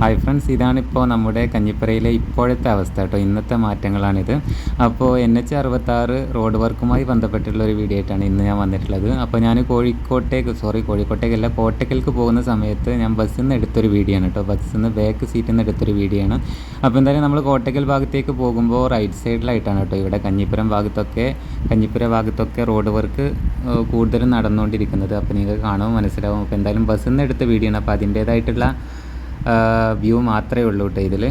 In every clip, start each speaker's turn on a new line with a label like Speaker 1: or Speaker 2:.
Speaker 1: Hi friends ഇതാണിപ്പോൾ നമ്മുടെ കഞ്ഞിപ്പറയിലെ ഇപ്പോഴത്തെ അവസ്ഥ കേട്ടോ. ഇന്നത്തെ മാറ്റങ്ങളാണിത്. അപ്പോൾ എൻ എച്ച് അറുപത്താറ് റോഡ് വർക്കുമായി ബന്ധപ്പെട്ടുള്ള ഒരു വീഡിയോ ആയിട്ടാണ് ഇന്ന് ഞാൻ വന്നിട്ടുള്ളത്. അപ്പോൾ ഞാൻ കോഴിക്കോട്ടേക്ക് സോറി കോഴിക്കോട്ടേക്കല്ല കോട്ടക്കൽക്ക് പോകുന്ന സമയത്ത് ഞാൻ ബസ്സിൽ നിന്ന് എടുത്തൊരു വീഡിയോ ആണ് കേട്ടോ. ബസ്സിൽ നിന്ന് ബാക്ക് സീറ്റിൽ നിന്ന് എടുത്തൊരു വീഡിയോ ആണ്. അപ്പോൾ എന്തായാലും നമ്മൾ കോട്ടക്കൽ ഭാഗത്തേക്ക് പോകുമ്പോൾ റൈറ്റ് സൈഡിലായിട്ടാണ് കേട്ടോ ഇവിടെ കഞ്ഞിപ്പുരം ഭാഗത്തൊക്കെ കഞ്ഞിപ്പുര ഭാഗത്തൊക്കെ റോഡ് വർക്ക് കൂടുതലും നടന്നുകൊണ്ടിരിക്കുന്നത്. അപ്പോൾ നിങ്ങൾക്ക് കാണുമ്പോൾ മനസ്സിലാവും. അപ്പോൾ എന്തായാലും ബസ്സിൽ നിന്ന് എടുത്ത വീഡിയോ ആണ്. അപ്പോൾ അതിന്റേതായിട്ടുള്ള വ്യൂ മാത്രമേ ഉള്ളൂ കേട്ടോ ഇതിൽ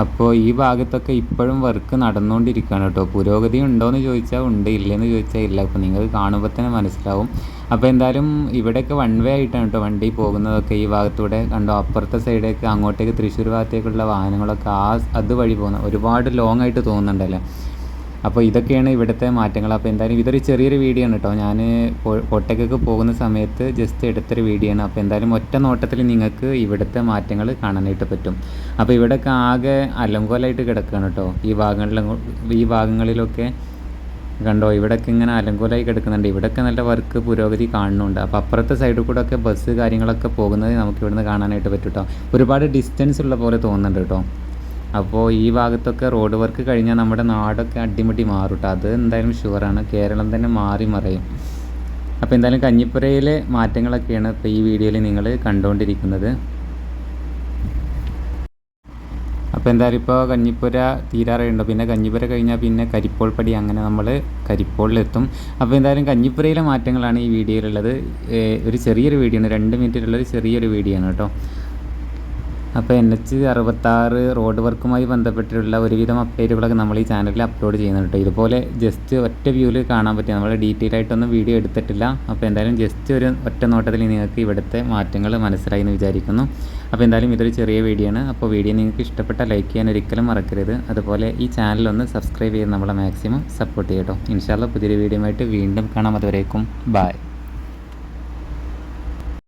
Speaker 1: അപ്പോൾ ഈ ഭാഗത്തൊക്കെ ഇപ്പോഴും വർക്ക് നടന്നുകൊണ്ടിരിക്കുകയാണ് കേട്ടോ. പുരോഗതി ഉണ്ടോയെന്ന് ചോദിച്ചാൽ ഉണ്ട് ഇല്ലെന്ന് ചോദിച്ചാൽ ഇല്ല. അപ്പോൾ നിങ്ങൾക്ക് കാണുമ്പോൾ തന്നെ മനസ്സിലാവും. അപ്പോൾ എന്തായാലും ഇവിടെയൊക്കെ വൺ വേ ആയിട്ടാണ് കേട്ടോ വണ്ടി പോകുന്നതൊക്കെ. ഈ ഭാഗത്തൂടെ കണ്ടോ അപ്പുറത്തെ സൈഡേക്ക് അങ്ങോട്ടേക്ക് തൃശ്ശൂർ ഭാഗത്തേക്കുള്ള വാഹനങ്ങളൊക്കെ ആ അതുവഴി പോകുന്ന ഒരുപാട് ലോങ് ആയിട്ട് തോന്നുന്നുണ്ടല്ലോ? അപ്പോൾ ഇതൊക്കെയാണ് ഇവിടുത്തെ മാറ്റങ്ങൾ. അപ്പോൾ എന്തായാലും ഇതൊരു ചെറിയൊരു വീഡിയോ ആണ് കേട്ടോ ഞാൻ കോട്ടയ്ക്കൊക്കെ പോകുന്ന സമയത്ത് ജസ്റ്റ് എടുത്തൊരു വീഡിയോ ആണ്. അപ്പോൾ എന്തായാലും ഒറ്റ നോട്ടത്തിൽ നിങ്ങൾക്ക് ഇവിടുത്തെ മാറ്റങ്ങൾ കാണാനായിട്ട് പറ്റും. അപ്പോൾ ഇവിടെയൊക്കെ ആകെ അലങ്കോലായിട്ട് കിടക്കുകയാണ് കേട്ടോ ഈ ഭാഗങ്ങളിലും ഈ ഭാഗങ്ങളിലൊക്കെ കണ്ടോ ഇവിടെയൊക്കെ ഇങ്ങനെ അലങ്കോലായി കിടക്കുന്നുണ്ട്. ഇവിടെയൊക്കെ നല്ല വർക്ക് പുരോഗതി കാണുന്നുണ്ട്. അപ്പോൾ അപ്പുറത്തെ സൈഡിൽ കൂടെ ഒക്കെ ബസ് കാര്യങ്ങളൊക്കെ പോകുന്നത് നമുക്ക് ഇവിടുന്ന് കാണാനായിട്ട് പറ്റും കേട്ടോ ഒരുപാട് ഡിസ്റ്റൻസ് ഉള്ള പോലെ തോന്നുന്നുണ്ട് കേട്ടോ അപ്പോൾ ഈ ഭാഗത്തൊക്കെ റോഡ് വർക്ക് കഴിഞ്ഞാൽ നമ്മുടെ നാടൊക്കെ അടിമുടി മാറും അത് എന്തായാലും ഷുവറാണ് കേരളം തന്നെ മാറി മറയും. അപ്പോൾ എന്തായാലും കഞ്ഞിപ്പുരയിലെ മാറ്റങ്ങളൊക്കെയാണ് ഇപ്പോൾ ഈ വീഡിയോയിൽ നിങ്ങൾ കണ്ടുകൊണ്ടിരിക്കുന്നത് അപ്പോൾ എന്തായാലും ഇപ്പോൾ കഞ്ഞിപ്പുര തീരാറുണ്ടോ പിന്നെ കഞ്ഞിപ്പുര കഴിഞ്ഞാൽ പിന്നെ കരിപ്പോൾ പടി അങ്ങനെ നമ്മൾ കരിപ്പോളിലെത്തും. അപ്പോൾ എന്തായാലും കഞ്ഞിപ്പുരയിലെ മാറ്റങ്ങളാണ് ഈ വീഡിയോയിലുള്ളത്. ഒരു ചെറിയൊരു വീഡിയോ ആണ്. രണ്ട് മിനിറ്റിലുള്ളൊരു ചെറിയൊരു വീഡിയോ ആണ് കേട്ടോ. അപ്പോൾ എൻ എച്ച് അറുപത്താറ് റോഡ് വർക്കുമായി ബന്ധപ്പെട്ടിട്ടുള്ള ഒരുവിധം അപ്ഡേറ്റുകളൊക്കെ നമ്മൾ ഈ ചാനലിൽ അപ്ലോഡ് ചെയ്യുന്നുണ്ട് ഇതുപോലെ ജസ്റ്റ് ഒറ്റ വ്യൂവിൽ കാണാൻ പറ്റും നമ്മൾ ഡീറ്റെയിൽ ആയിട്ടൊന്നും വീഡിയോ എടുത്തിട്ടില്ല. അപ്പോൾ എന്തായാലും ജസ്റ്റ് ഒരു ഒറ്റ നോട്ടത്തിൽ നിങ്ങൾക്ക് ഇവിടുത്തെ മാറ്റങ്ങൾ മനസ്സിലായി എന്ന് വിചാരിക്കുന്നു. അപ്പോൾ എന്തായാലും ഇതൊരു ചെറിയ വീഡിയോ ആണ്. അപ്പോൾ വീഡിയോ നിങ്ങൾക്ക് ഇഷ്ടപ്പെട്ട ലൈക്ക് ചെയ്യാൻ ഒരിക്കലും മറക്കരുത്. അതുപോലെ ഈ ചാനൽ ഒന്ന് സബ്സ്ക്രൈബ് ചെയ്ത് നമ്മളെ മാക്സിമം സപ്പോർട്ട് ചെയ്യട്ടോ ഇൻഷാല്ല പുതിയൊരു വീഡിയോ ആയിട്ട് വീണ്ടും കാണാം. അതുവരേക്കും ബായ്